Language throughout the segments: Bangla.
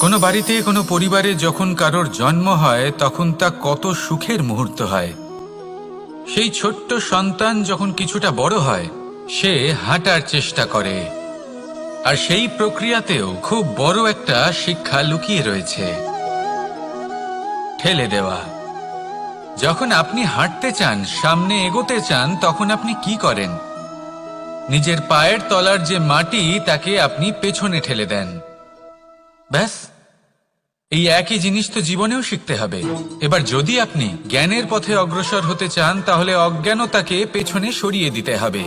কোনো বাড়িতে, কোনো পরিবারে যখন কারোর জন্ম হয়, তখন তা কত সুখের মুহূর্ত হয়। সেই ছোট্ট সন্তান যখন কিছুটা বড় হয়, সে হাঁটার চেষ্টা করে। আর সেই প্রক্রিয়াতেও খুব বড় একটা শিক্ষা লুকিয়ে রয়েছে। ঠেলে দেওয়া। যখন আপনি হাঁটতে চান, সামনে এগোতে চান, তখন আপনি কি করেন? নিজের পায়ের তলার যে মাটি, তাকে আপনি পেছনে ঠেলে দেন। ব্যাস। এই একই জিনিস তো জীবনেও শিখতে হবে। এবার যদি আপনি জ্ঞানের পথে অগ্রসর হতে চান, তাহলে অজ্ঞানতাকে পেছনে সরিয়ে দিতে হবে।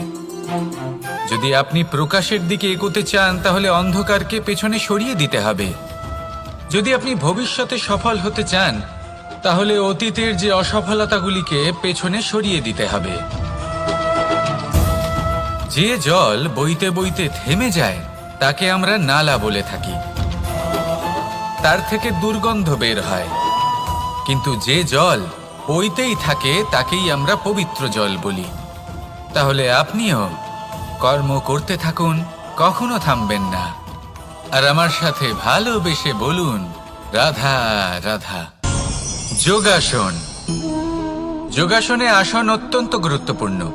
যদি আপনি প্রকাশের দিকে এগোতে চান, তাহলে অন্ধকারকে পেছনে সরিয়ে দিতে হবে। যদি আপনি ভবিষ্যতে সফল হতে চান, তাহলে অতীতের যে অসফলতাগুলিকে পেছনে সরিয়ে দিতে হবে। যে জল বইতে বইতে থেমে যায়, তাকে আমরা নালা বলে থাকি। তার থেকে দুর্গন্ধ বের হয়। কিন্তু যে জল বইতেই থাকে, তাকেই আমরা পবিত্র জল বলি। তাহলে আপনিও কর্ম করতে থাকুন, কখনো থামবেন না। আর আমার সাথে ভালোবেসে বলুন, রাধা রাধা। যোগাসন। যোগাসনে আসন অত্যন্ত গুরুত্বপূর্ণ।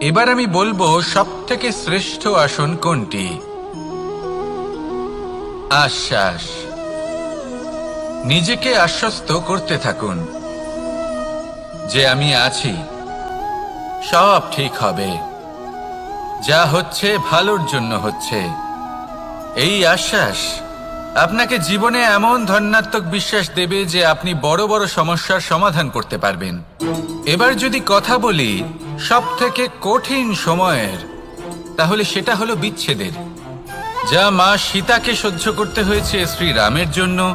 এবার আমি বলব সব থেকে শ্রেষ্ঠ আসন কোনটি? আশ্বাস। নিজেকে আশ্বস্ত করতে থাকুন। যে আমি আছি, সব ঠিক হবে। যা হচ্ছে, ভালোর জন্য হচ্ছে। এই আশ্বাস আপনাকে জীবনে এমন ধন্যাত্মক বিশ্বাস দেবে যে আপনি বড় বড় সমস্যার সমাধান করতে পারবেন। এবার যদি কথা বলি সব থেকে কঠিন সময়ের, তাহলে সেটা হলো বিচ্ছেদের। যা মা সীতাকে সহ্য করতে হয়েছে শ্রী রামের জন্য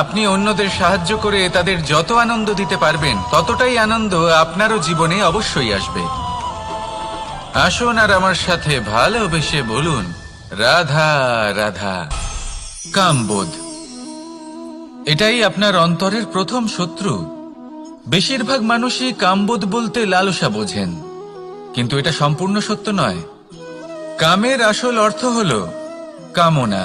আপনি অন্যদের সাহায্য করে তাদের যত আনন্দ দিতে পারবেন, ততটাই আনন্দ আপনারও জীবনে অবশ্যই আসবে। আসুন আর আমার সাথে ভালোবেসে বলুন, রাধা রাধা, কামবোধ। এটাই আপনার অন্তরের প্রথম শত্রু। বেশিরভাগ মানুষই কামবোধ বলতে লালসা বোঝেন, কিন্তু এটা সম্পূর্ণ সত্য নয়। কামের আসল অর্থ হল কামনা।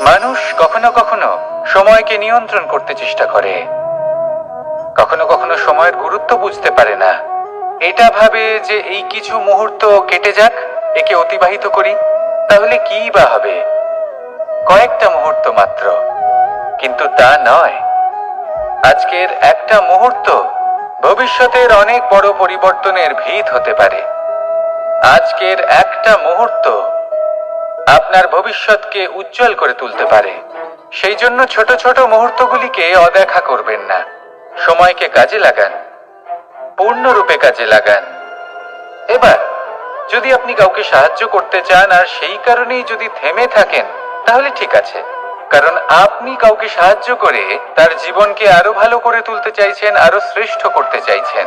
মানুষ কখনো কখনো সময়কে নিয়ন্ত্রণ করতে চেষ্টা করে। কখনো কখনো সময়ের গুরুত্ব বুঝতে পারে না। এটা ভাবে যে এই কিছু মুহূর্ত কেটে যাক, একে অতিবাহিত করি, তাহলে কি বা হবে? কয়েকটা মুহূর্ত মাত্র, কিন্তু তা নয়। আজকের একটা মুহূর্ত ভবিষ্যতের অনেক বড় পরিবর্তনের ভিত হতে পারে। আজকের একটা মুহূর্ত আপনার ভবিষ্যৎকে উজ্জ্বল করে তুলতে পারে। সেই জন্য ছোট ছোট মুহূর্তগুলিকে অদেখা করবেন না। সময়কে কাজে লাগান। পূর্ণরূপে কাজে লাগান। এবার, যদি আপনি কাউকে সাহায্য করতে চান আর সেই কারণেই যদি থেমে থাকেন, তাহলে ঠিক আছে। কারণ আপনি কাউকে সাহায্য করে তার জীবনকে আরও ভালো করে তুলতে চাইছেন, আরও শ্রেষ্ঠ করতে চাইছেন।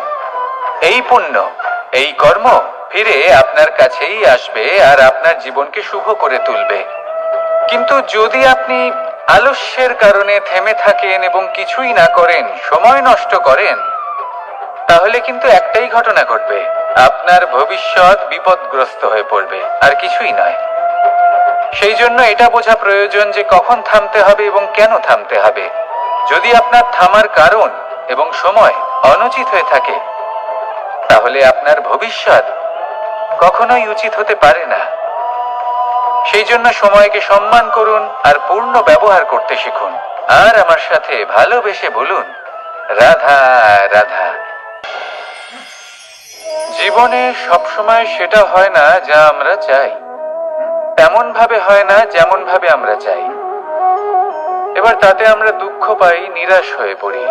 এই পুণ্য, এই কর্ম ফিরে আপনার কাছেই আসবে আর আপনার জীবনকে শুভ করে তুলবে। কিন্তু যদি আপনি আলস্যের কারণে থেমে থাকেন এবং কিছুই না করেন, সময় নষ্ট করেন, তাহলে কিন্তু একটাই ঘটনা ঘটবে। আপনার ভবিষ্যৎ বিপদগ্রস্ত হয়ে পড়বে, আর কিছুই নয়। সেই জন্য এটা বোঝা প্রয়োজন যে কখন থামতে হবে এবং কেন থামতে হবে। যদি আপনার থামার কারণ এবং সময় অনুচিত হয়ে থাকে, তাহলে আপনার ভবিষ্যৎ কখনোই উচিত হতে পারে না। সেই জন্য সময়কে সম্মান করুন আর পূর্ণ ব্যবহার করতে শিখুন। আর আমার সাথে ভালোবেসে বলুন, রাধা রাধা। জীবনে সবসময় সেটা হয় না যা আমরা চাই। তেমন ভাবে হয় না যেমন ভাবে আমরা চাই। এবার তাতে আমরা দুঃখ পাই, নিরাশ হয়ে পড়ি।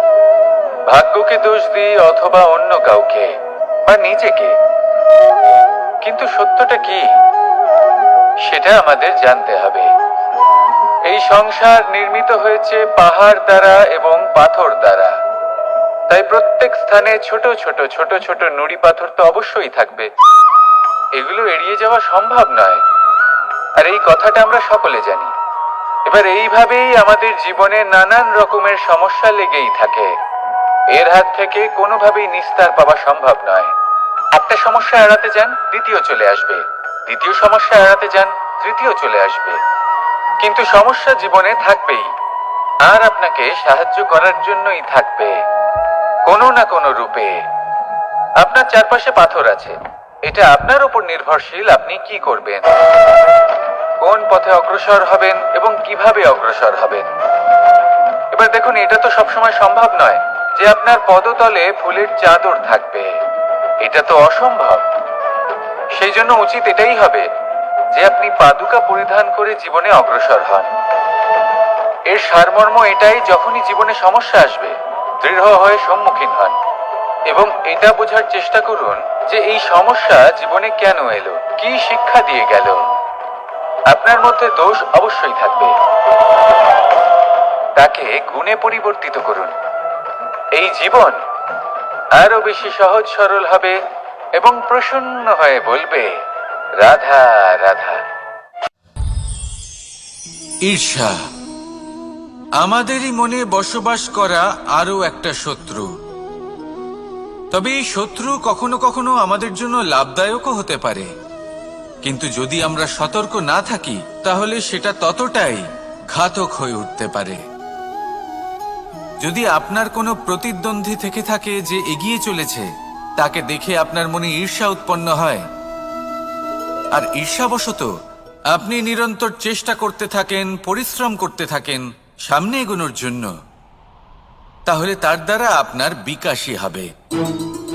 ভাগ্যকে দোষ দিই অথবা অন্য কাউকে বা নিজেকে। কিন্তু সত্যটা কি? সেটা আমাদের জানতে হবে। এই সংসার নির্মিত হয়েছে পাহাড় দ্বারা এবং পাথর দ্বারা। তাই প্রত্যেক স্থানে ছোট ছোট ছোট ছোট নুড়ি পাথর তো অবশ্যই থাকবে। এগুলো এড়িয়ে যাওয়া সম্ভব নয়। আর এই কথাটা আমরা সকলে জানি। এবার এইভাবেই আমাদের জীবনে নানান রকমের সমস্যা লেগেই থাকে। এর হাত থেকে কোনোভাবেই নিস্তার পাওয়া সম্ভব নয়। একটা সমস্যা এড়াতে যান, দ্বিতীয় চলে আসবে। দ্বিতীয় সমস্যা এড়াতে যান, তৃতীয় চলে আসবে। কিন্তু সমস্যা জীবনে থাকবেই। আর আপনাকে সাহায্য করার জন্যই থাকবে। কোনো না কোনো রূপে। আপনার চারপাশে পাথর আছে। এটা আপনার উপর নির্ভরশীল, আপনি কি করবেন? কোন পথে অগ্রসর হবেন এবং কীভাবে অগ্রসর হবেন? এবার দেখুন, এটা তো সবসময় সম্ভব নয় যে আপনার পদতলে ফুলের চাদর থাকবে। এটা তো অসম্ভব। সেই জন্য উচিত এটাই হবে যে আপনি পাদুকা পরিধান করে জীবনে অগ্রসর হন। এর সারমর্ম এটাই যখনই জীবনে সমস্যা আসবে, দৃঢ় হয়ে সম্মুখীন হন। এবং এটা বোঝার চেষ্টা করুন যে এই সমস্যা জীবনে কেন এলো, কি শিক্ষা দিয়ে গেল। আপনার মধ্যে দোষ অবশ্যই থাকবে। তাকে গুণে পরিবর্তিত করুন। এই জীবন আরও বেশি সহজ, সরল হবে এবং প্রসন্ন হয়ে বলবে, রাধা রাধা। ঈর্ষা, আমাদেরই মনে বসবাস করা আরও একটা শত্রু। তবে এই শত্রু কখনো কখনো আমাদের জন্য লাভদায়কও হতে পারে। কিন্তু যদি আমরা সতর্ক না থাকি, তাহলে সেটা ততটাই ঘাতক হয়ে উঠতে পারে। যদি আপনার কোনো প্রতিদ্বন্দ্বী থেকে থাকে যে এগিয়ে চলেছে, তাকে দেখে আপনার মনে ঈর্ষা উৎপন্ন হয়। আর ঈর্ষাবশত, আপনি নিরন্তর চেষ্টা করতে থাকেন, পরিশ্রম করতে থাকেন, সামনে এগোনোর জন্য। তাহলে তার দ্বারা আপনার বিকাশই হবে।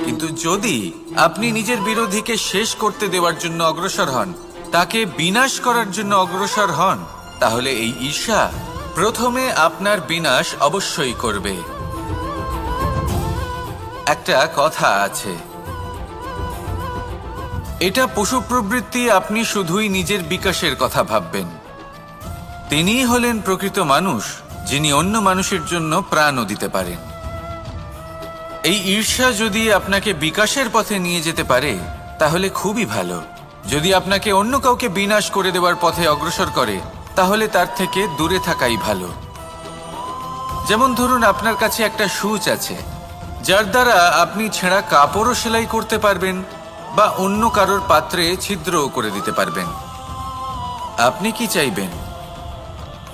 কিন্তু যদি আপনি নিজের বিরোধীকে শেষ করতে দেওয়ার জন্য অগ্রসর হন, তাকে বিনাশ করার জন্য অগ্রসর হন, তাহলে এই ঈর্ষা প্রথমে আপনার বিনাশ অবশ্যই করবে। একটা কথা আছে। এটা পশু প্রবৃত্তি আপনি শুধুই নিজের বিকাশের কথা ভাববেন। তিনিই হলেন প্রকৃত মানুষ, যিনি অন্য মানুষের জন্য প্রাণও দিতে পারেন। এই ঈর্ষা যদি আপনাকে বিকাশের পথে নিয়ে যেতে পারে, তাহলে খুবই ভালো। যদি আপনাকে অন্য কাউকে বিনাশ করে দেওয়ার পথে অগ্রসর করে তাহলে তার থেকে দূরে থাকাই ভালো। যেমন ধরুন আপনার কাছে একটা সুচ আছে, যার দ্বারা আপনি ছেঁড়া কাপড়ও সেলাই করতে পারবেন বা অন্য কারোর পাত্রে ছিদ্রও করে দিতে পারবেন। আপনি কি চাইবেন?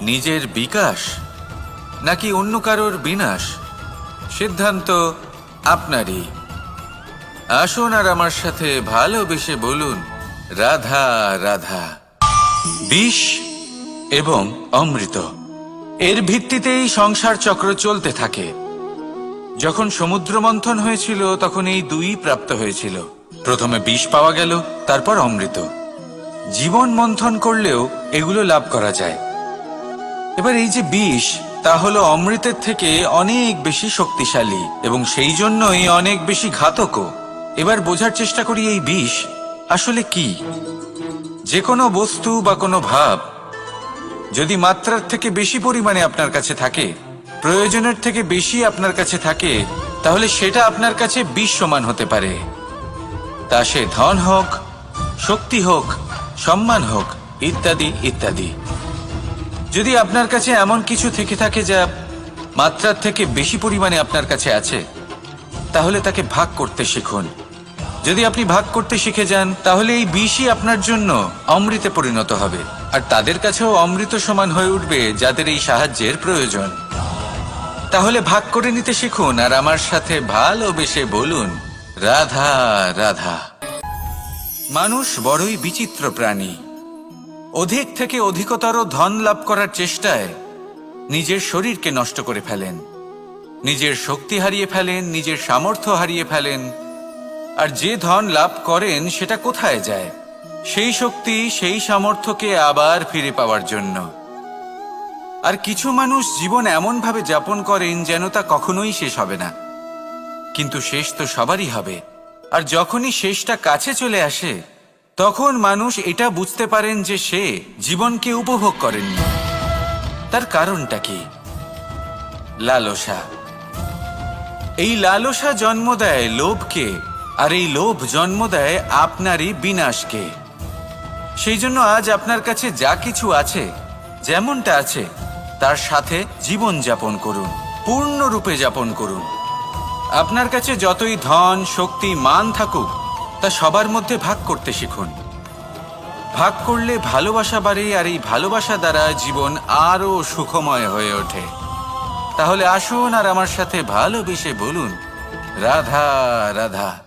নিজের বিকাশ নাকি অন্য কারোর বিনাশ? সিদ্ধান্ত আপনারই। আসুন আর আমার সাথে ভালোবেসে বলুন, রাধা রাধা। বিষ এবং অমৃত। এর ভিত্তিতেই সংসার চক্র চলতে থাকে। যখন সমুদ্র মন্থন হয়েছিল, তখন এই দুই প্রাপ্ত হয়েছিল। প্রথমে বিষ পাওয়া গেল, তারপর অমৃত। জীবন মন্থন করলেও এগুলো লাভ করা যায়। এবার এই যে বিষ, তা হলো অমৃতের থেকে অনেক বেশি শক্তিশালী এবং সেই জন্যই অনেক বেশি ঘাতকও। এবার বোঝার চেষ্টা করি এই বিষ আসলে কি? যে কোনো বস্তু বা কোনো ভাব যদি মাত্রার থেকে বেশি পরিমাণে আপনার কাছে থাকে, প্রয়োজনের থেকে বেশি আপনার কাছে থাকে, তাহলে সেটা আপনার কাছে বিষ সমান হতে পারে। তা সে ধন হোক, শক্তি হোক, সম্মান হোক, ইত্যাদি ইত্যাদি। যদি আপনার কাছে এমন কিছু থেকে থাকে যা মাত্রার থেকে বেশি পরিমাণে আপনার কাছে আছে, তাহলে তাকে ভাগ করতে শিখুন। যদি আপনি ভাগ করতে শিখে যান, তাহলে এই বিষই আপনার জন্য অমৃতে পরিণত হবে। আর তাদের কাছেও অমৃত সমান হয়ে উঠবে যাদের এই সাহায্যের প্রয়োজন। তাহলে ভাগ করে নিতে শিখুন, আর আমার সাথে ভালোবেসে বলুন, রাধা রাধা। মানুষ বড়ই বিচিত্র প্রাণী। অধিক থেকে অধিকতর ধন লাভ করার চেষ্টায় নিজের শরীরকে নষ্ট করে ফেলেন। নিজের শক্তি হারিয়ে ফেলেন, নিজের সামর্থ্য হারিয়ে ফেলেন আর যে ধন লাভ করেন, সেটা কোথায় যায়? সেই শক্তি, সেই সামর্থ্যকে আবার ফিরে পাওয়ার জন্য। আর কিছু মানুষ জীবন এমনভাবে যাপন করেন যেন তা কখনোই শেষ হবে না। কিন্তু শেষ তো সবারই হবে। আর যখনই শেষটা কাছে চলে আসে, তখন মানুষ এটা বুঝতে পারেন যে সে জীবনকে উপভোগ করেননি। তার কারণটা কি? লালসা। এই লালসা জন্ম দেয় লোভকে আর এই লোভ জন্ম দেয় আপনারই বিনাশকে। সেই জন্য আজ আপনার কাছে যা কিছু আছে, যেমনটা আছে, তার সাথে জীবন যাপন করুন পূর্ণরূপে যাপন করুন। আপনার কাছে যতই ধন, শক্তি, মান থাকুক, তা সবার মধ্যে ভাগ করতে শিখুন। ভাগ করলে ভালোবাসা বাড়ে আর এই ভালোবাসা দ্বারা জীবন আরও সুখময় হয়ে ওঠে। তাহলে আসুন আর আমার সাথে ভালোবেসে বলুন, রাধা রাধা।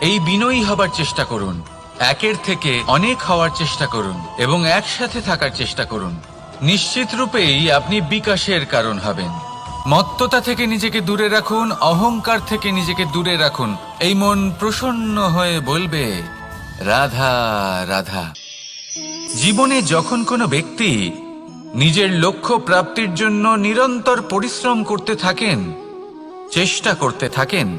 এই বিনয়ী হবার চেষ্টা করুন। একের থেকে অনেক হওয়ার চেষ্টা করুন এবং একসাথে থাকার চেষ্টা করুন। নিশ্চিত রূপেই আপনি বিকাশের কারণ হবেন। মত্ততা থেকে নিজেকে দূরে রাখুন, অহংকার থেকে নিজেকে দূরে রাখুন। এই মন প্রসন্ন হয়ে বলবে, রাধা রাধা। জীবনে যখন কোনো ব্যক্তি নিজের লক্ষ্য প্রাপ্তির জন্য নিরন্তর পরিশ্রম করতে থাকেন, চেষ্টা করতে থাকেন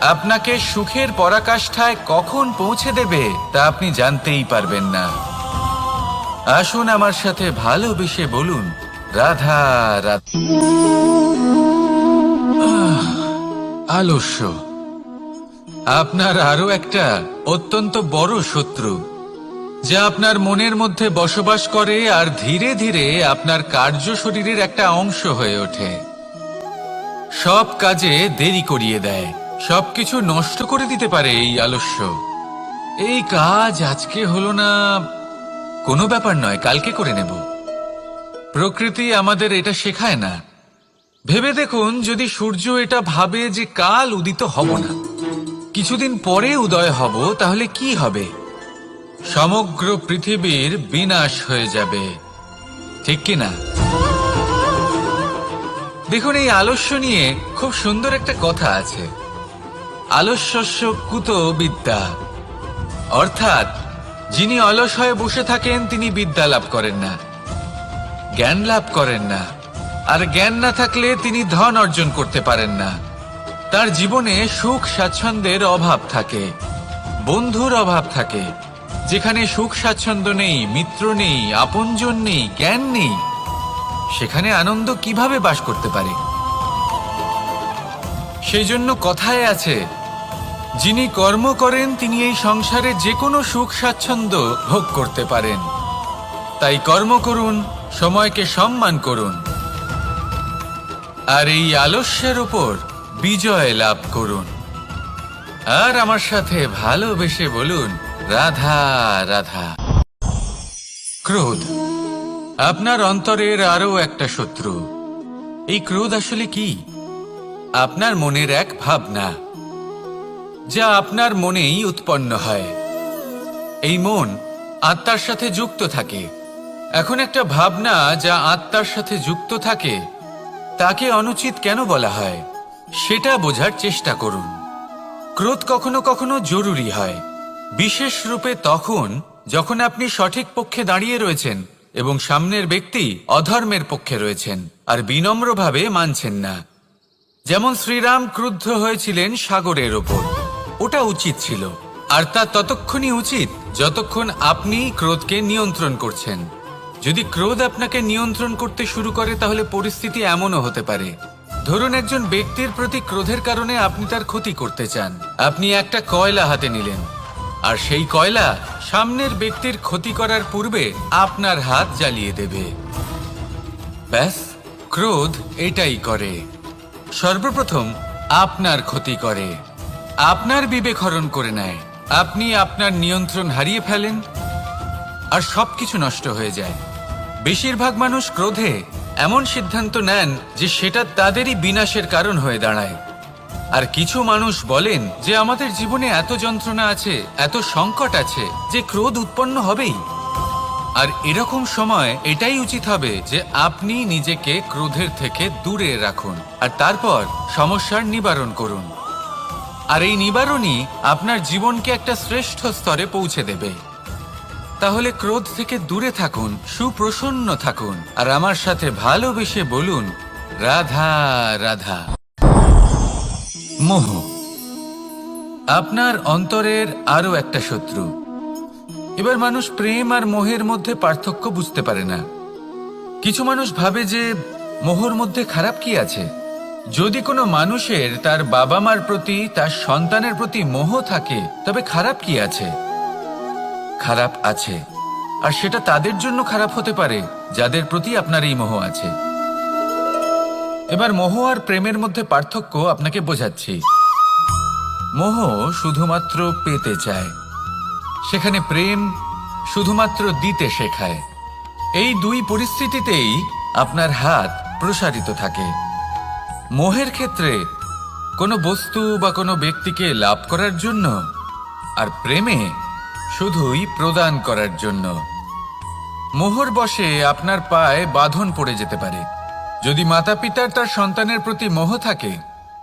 আপনাকে সুখের পরাকাষ্ঠায় কখন পৌঁছে দেবে তা আপনি জানতেই পারবেন না। আসুন আমার সাথে ভালোবেসে বলুন, রাধা রাধা। আলস্য। আপনার আরও একটা অত্যন্ত বড় শত্রু, যা আপনার মনের মধ্যে বসবাস করে আর ধীরে ধীরে আপনার কার্য শরীরের একটা অংশ হয়ে ওঠে। সব কাজে দেরি করিয়ে দেয়। সবকিছু নষ্ট করে দিতে পারে এই আলস্য। এই কাজ আজকে হলো না, কোনো ব্যাপার নয়, কালকে করে নেব। প্রকৃতি আমাদের এটা শেখায় না। ভেবে দেখুন, যদি সূর্য এটা ভাবে যে কাল উদিত হব না, কিছুদিন পরে উদয় হব, তাহলে কি হবে? সমগ্র পৃথিবীর বিনাশ হয়ে যাবে। ঠিক কি না? দেখুন, এই আলস্য নিয়ে খুব সুন্দর একটা কথা আছে। আলস্যস্য কুত বিদ্যা। অর্থাৎ, যিনি অলস হয়ে বসে থাকেন, তিনি বিদ্যা লাভ করেন না। জ্ঞান লাভ করেন না। আর জ্ঞান না থাকলে তিনি ধন অর্জন করতে পারেন না। তার জীবনে সুখ স্বাচ্ছন্দ্যের অভাব থাকে। বন্ধুর অভাব থাকে। যেখানে সুখ স্বাচ্ছন্দ্য নেই, মিত্র নেই, আপনজন নেই, জ্ঞান নেই, সেখানে আনন্দ কীভাবে বাস করতে পারে? সেই জন্য কথায় আছে যিনি কর্ম করেন, তিনি এই সংসারে যে কোনো সুখ স্বাচ্ছন্দ্য ভোগ করতে পারেন। তাই কর্ম করুন, সময়কে সম্মান করুন। আর এই আলস্যের উপর বিজয় লাভ করুন। আর আমার সাথে ভালোবেসে বলুন, রাধা রাধা। ক্রোধ, আপনার অন্তরের আরও একটা শত্রু। এই ক্রোধ আসলে কি? আপনার মনের এক ভাবনা। যা আপনার মনেই উৎপন্ন হয়। এই মন আত্মার সাথে যুক্ত থাকে। এখন একটা ভাবনা যা আত্মার সাথে যুক্ত থাকে, তাকে অনুচিত কেন বলা হয়, সেটা বোঝার চেষ্টা করুন। ক্রোধ কখনো কখনো জরুরি হয়। বিশেষ রূপে তখন যখন আপনি সঠিক পক্ষে দাঁড়িয়ে রয়েছেন এবং সামনের ব্যক্তি অধর্মের পক্ষে রয়েছেন আর বিনম্রভাবে মানছেন না। যেমন শ্রীরাম ক্রুদ্ধ হয়েছিলেন সাগরের ওপর। ওটা উচিত ছিল। আর তা ততক্ষণই উচিত যতক্ষণ আপনি ক্রোধকে নিয়ন্ত্রণ করছেন। যদি ক্রোধ আপনাকে নিয়ন্ত্রণ করতে শুরু করে, তাহলে পরিস্থিতি এমনও হতে পারে। ধরুন একজন ব্যক্তির প্রতি ক্রোধের কারণে আপনি তার ক্ষতি করতে চান। আপনি একটা কয়লা হাতে নিলেন। আর সেই কয়লা সামনের ব্যক্তির ক্ষতি করার পূর্বে আপনার হাত জ্বালিয়ে দেবে। ব্যাস, ক্রোধ এটাই করে। সর্বপ্রথম আপনার ক্ষতি করে। আপনার বিবেক হরণ করে নেয়। আপনি আপনার নিয়ন্ত্রণ হারিয়ে ফেলেন আর সবকিছু নষ্ট হয়ে যায়। বেশিরভাগ মানুষ ক্রোধে এমন সিদ্ধান্ত নেন যে সেটা তাদেরই বিনাশের কারণ হয়ে দাঁড়ায়। আর কিছু মানুষ বলেন যে আমাদের জীবনে এত যন্ত্রণা আছে, এত সংকট আছে যে ক্রোধ উৎপন্ন হবেই। আর এরকম সময় এটাই উচিত হবে যে আপনি নিজেকে ক্রোধের থেকে দূরে রাখুন আর তারপর সমস্যার নিবারণ করুন। আর এই নিবারণই আপনার জীবনকে একটা শ্রেষ্ঠ স্তরে পৌঁছে দেবে। তাহলে ক্রোধ থেকে দূরে থাকুন, সুপ্রসন্ন থাকুন, আর আমার সাথে ভালোবেসে বলুন, রাধা রাধা। মোহ, আপনার অন্তরের আরও একটা শত্রু। এবার মানুষ প্রেম আর মোহের মধ্যে পার্থক্য বুঝতে পারে না। কিছু মানুষ ভাবে যে, মোহর মধ্যে খারাপ কি আছে? যদি কোনো মানুষের তার বাবা মার প্রতি, তার সন্তানের প্রতি মোহ থাকে, তবে খারাপ কি আছে? খারাপ আছে। আর সেটা তাদের জন্য খারাপ হতে পারে, যাদের প্রতি আপনার এই মোহ আছে। এবার মোহ আর প্রেমের মধ্যে পার্থক্য আপনাকে বোঝাচ্ছি। মোহ শুধুমাত্র পেতে চায়। সেখানে প্রেম শুধুমাত্র দিতে শেখায়। এই দুই পরিস্থিতিতেই আপনার হাত প্রসারিত থাকে। মোহের ক্ষেত্রে কোনো বস্তু বা কোনো ব্যক্তিকে লাভ করার জন্য আর প্রেমে শুধুই প্রদান করার জন্য। মোহর বসে আপনার পায়ে বাঁধন পড়ে যেতে পারে। যদি মাতা পিতার তার সন্তানের প্রতি মোহ থাকে,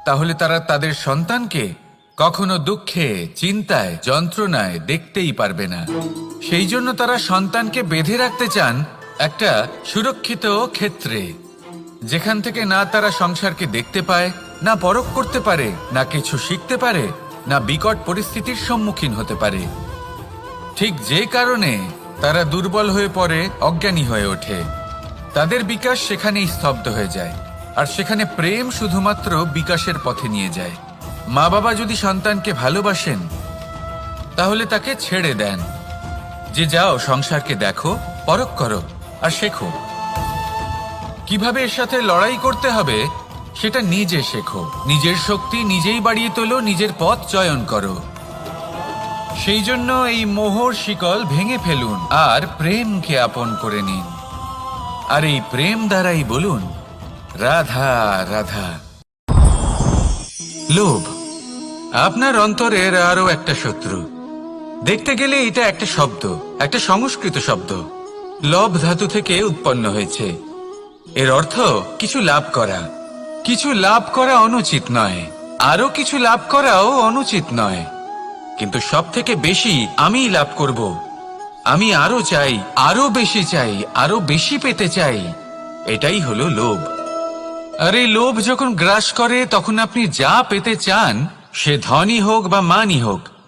তাহলে তারা তাদের সন্তানকে কখনো দুঃখে, চিন্তায়, যন্ত্রণায় দেখতেই পারবে না। সেই জন্য তারা সন্তানকে বেঁধে রাখতে চান একটা সুরক্ষিত ক্ষেত্রে। যেখান থেকে না তারা সংসারকে দেখতে পায়, না পরখ করতে পারে, না কিছু শিখতে পারে, না বিকট পরিস্থিতির সম্মুখীন হতে পারে। ঠিক যে কারণে তারা দুর্বল হয়ে পড়ে, অজ্ঞানী হয়ে ওঠে। তাদের বিকাশ সেখানেই স্তব্ধ হয়ে যায়, আর সেখানে প্রেম শুধুমাত্র বিকাশের পথে নিয়ে যায়। মা বাবা যদি সন্তানকে ভালোবাসেন, তাহলে তাকে ছেড়ে দেন। যে যাও সংসারকে দেখো, পরখ করো, আর শেখো। কীভাবে এর সাথে লড়াই করতে হবে, সেটা নিজে শেখো। নিজের শক্তি নিজেই বাড়িয়ে তোলো, নিজের পথ চয়ন করো। সেই জন্য এই মোহর শিকল ভেঙে ফেলুন, আর প্রেমকে আপন করে নিন। আর এই প্রেম দ্বারাই বলুন, রাধা রাধা। লোভ, আপনার অন্তরের আরও একটা শত্রু। দেখতে গেলে এটা একটা শব্দ, একটা সংস্কৃত শব্দ। লব ধাতু থেকে উৎপন্ন হয়েছে। এর অর্থ কিছু লাভ করা। কিছু লাভ করা অনুচিত নয়। আরও কিছু লাভ করাও অনুচিত নয়। কিন্তু সব থেকে বেশি আমিই লাভ করব। আমি আরও চাই আরও বেশি চাই আরও বেশি পেতে চাই। এটাই হলো লোভ। আর এই লোভ যখন গ্রাস করে, তখন আপনি যা পেতে চান, সে ধনই হোক বা মানই হোক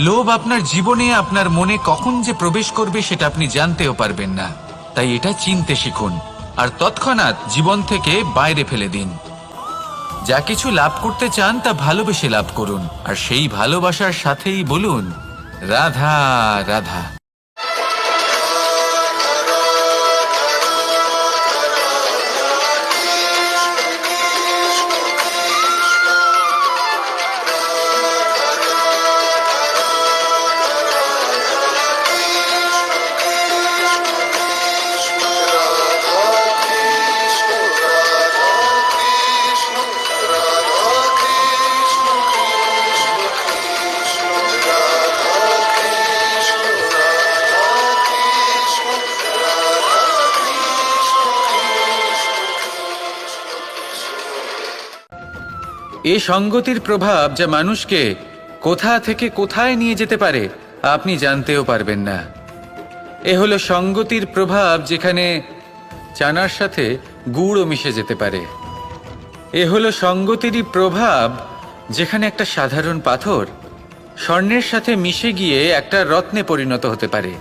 লোভ আপনার জীবনে, আপনার মনে কখন যে প্রবেশ করবে সেটা আপনি জানতেও পারবেন না। তাই এটা চিনতে শিখুন। আর তৎক্ষণাৎ জীবন থেকে বাইরে ফেলে দিন। যা কিছু লাভ করতে চান, তা ভালোবেসে লাভ করুন। আর সেই ভালোবাসার সাথেই বলুন, রাধা রাধা। এ সঙ্গতির প্রভাব যা মানুষকে কোথা থেকে কোথায় নিয়ে যেতে পারে, আপনি জানতেও পারবেন না। এ হলো সঙ্গতির প্রভাব যেখানে চানার সাথে গুড়ও মিশে যেতে পারে। এ হলো সঙ্গতিরই প্রভাব যেখানে একটা সাধারণ পাথর স্বর্ণের সাথে মিশে গিয়ে একটা রত্নে পরিণত হতে পারে।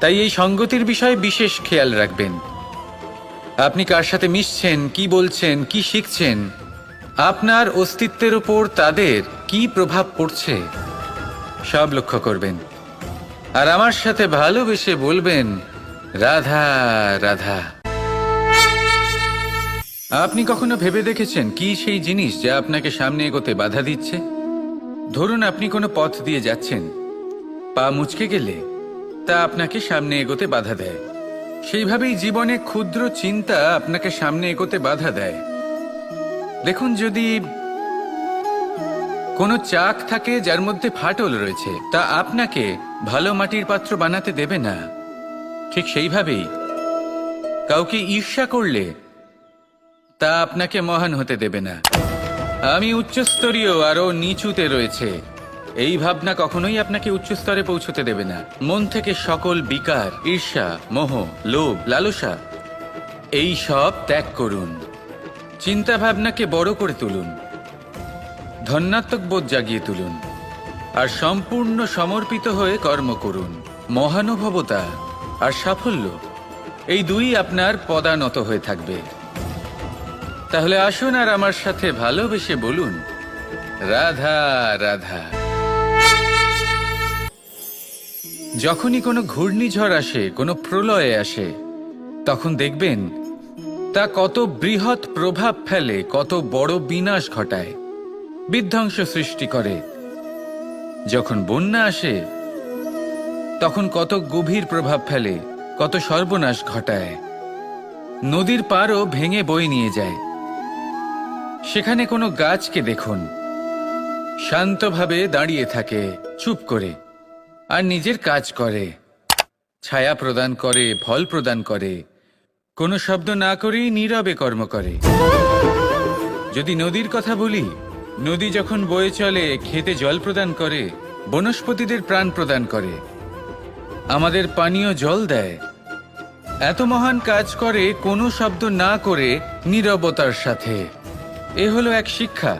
তাই এই সঙ্গতির বিষয়ে বিশেষ খেয়াল রাখবেন। আপনি কার সাথে মিশছেন, কি বলছেন, কি শিখছেন আপনার অস্তিত্বের উপর তাদের কি প্রভাব পড়ছে? সব লক্ষ্য করবেন। আর আমার সাথে ভালোবেসে বলবেন, রাধা রাধা। আপনি কখনো ভেবে দেখেছেন কি সেই জিনিস যা আপনাকে সামনে এগোতে বাধা দিচ্ছে? ধরুন আপনি কোনো পথ দিয়ে যাচ্ছেন। পা মুচকে গেলে তা আপনাকে সামনে এগোতে বাধা দেয়। সেইভাবেই জীবনে ক্ষুদ্র চিন্তা আপনাকে সামনে এগোতে বাধা দেয়। দেখুন, যদি কোনো চাক থাকে যার মধ্যে ফাটল রয়েছে, তা আপনাকে ভালো মাটির পাত্র বানাতে দেবে না। ঠিক সেইভাবেই কাউকে ঈর্ষা করলে তা আপনাকে মহান হতে দেবে না। আমি উচ্চস্তরীয় আরও নিচুতে রয়েছে। এই ভাবনা কখনোই আপনাকে উচ্চ স্তরে পৌঁছতে দেবে না। মন থেকে সকল বিকার, ঈর্ষা, মোহ, লোভ, লালসা, এই সব ত্যাগ করুন। চিন্তা ভাবনাকে বড় করে তুলুন ধন্যাত্মক বোধ জাগিয়ে তুলুন, আর সম্পূর্ণ সমর্পিত হয়ে কর্ম করুন। মহানুভবতা আর সাফল্য, এই দুই আপনার পদানত হয়ে থাকবে। তাহলে আসুন আর আমার সাথে ভালোবেসে বলুন, রাধা রাধা। যখনই কোনো ঘূর্ণিঝড় আসে, কোনো প্রলয়ে আসে, তখন দেখবেন তা কত বৃহৎ প্রভাব ফেলে, কত বড় বিনাশ ঘটায়। বিধ্বংস সৃষ্টি করে। যখন বন্যা আসে, তখন কত গভীর প্রভাব ফেলে, কত সর্বনাশ ঘটায়। নদীর পারও ভেঙে বয়ে নিয়ে যায়। সেখানে কোনো গাছকে দেখুন, শান্তভাবে দাঁড়িয়ে থাকে, চুপ করে, আর নিজের কাজ করে। ছায়া প্রদান করে, ফল প্রদান করে কোনো শব্দ না করেই নীরবে কর্ম করে। যদি নদীর কথা বলি, নদী যখন বয়ে চলে, খেতে জল প্রদান করে, বনস্পতিদের প্রাণ প্রদান করে। আমাদের পানীয় জল দেয়। এত মহান কাজ করে কোনো শব্দ না করে নীরবতার সাথে। এ হলো এক শিক্ষা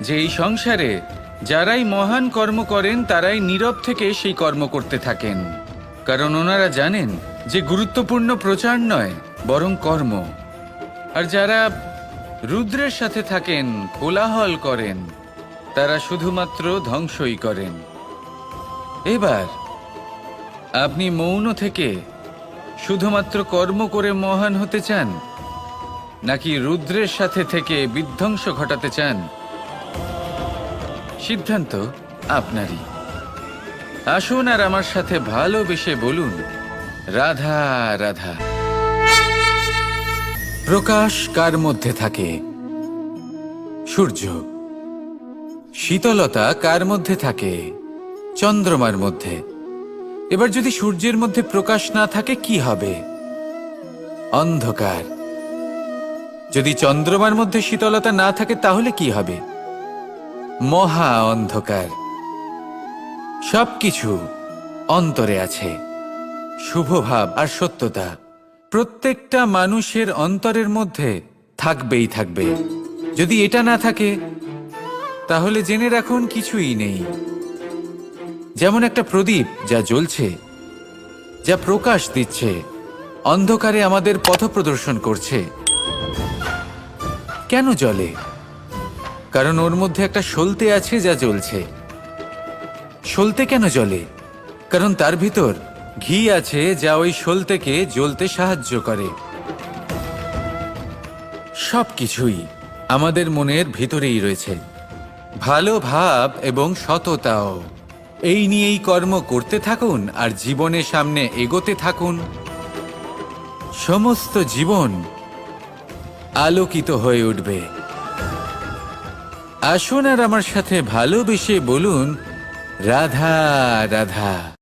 যে এই সংসারে যারাই মহান কর্ম করেন, তারাই নীরব থেকে সেই কর্ম করতে থাকেন। কারণ ওনারা জানেন যে গুরুত্বপূর্ণ প্রচার নয় বরং কর্ম। আর যারা রুদ্রের সাথে থাকেন, কোলাহল করেন, তারা শুধুমাত্র ধ্বংসই করেন। এবার, আপনি মৌন থেকে শুধুমাত্র কর্ম করে মহান হতে চান, নাকি রুদ্রের সাথে থেকে বিধ্বংস ঘটাতে চান? সিদ্ধান্ত আপনারই। আসুন আর আমার সাথে ভালোবেসে বলুন, রাধা রাধা। প্রকাশ কার মধ্যে থাকে? সূর্য। শীতলতা কার মধ্যে থাকে? চন্দ্রমার মধ্যে। এবার যদি সূর্যের মধ্যে প্রকাশ না থাকে, কি হবে? অন্ধকার। যদি চন্দ্রমার মধ্যে শীতলতা না থাকে, তাহলে কি হবে? মহা অন্ধকার। সবকিছু অন্তরে আছে। শুভভাব আর সত্যতা। প্রত্যেকটা মানুষের অন্তরের মধ্যে থাকবেই থাকবে। যদি এটা না থাকে, তাহলে জেনে রাখুন কিছুই নেই। যেমন একটা প্রদীপ যা জ্বলছে, যা প্রকাশ দিচ্ছে, অন্ধকারে আমাদের পথ প্রদর্শন করছে। কেন জ্বলে? কারণ ওর মধ্যে একটা সলতে আছে যা জ্বলছে। সলতে কেন জ্বলে? কারণ তার ভিতর ঘি আছে যা ওই সলতেকে জ্বলতে সাহায্য করে। সবকিছুই আমাদের মনের ভিতরেই রয়েছে। ভালো ভাব এবং সততাও। এই নিয়েই কর্ম করতে থাকুন আর জীবনের সামনে এগোতে থাকুন। সমস্ত জীবন আলোকিত হয়ে উঠবে। আসুন আর আমার সাথে ভালোবেসে বলুন, রাধা রাধা।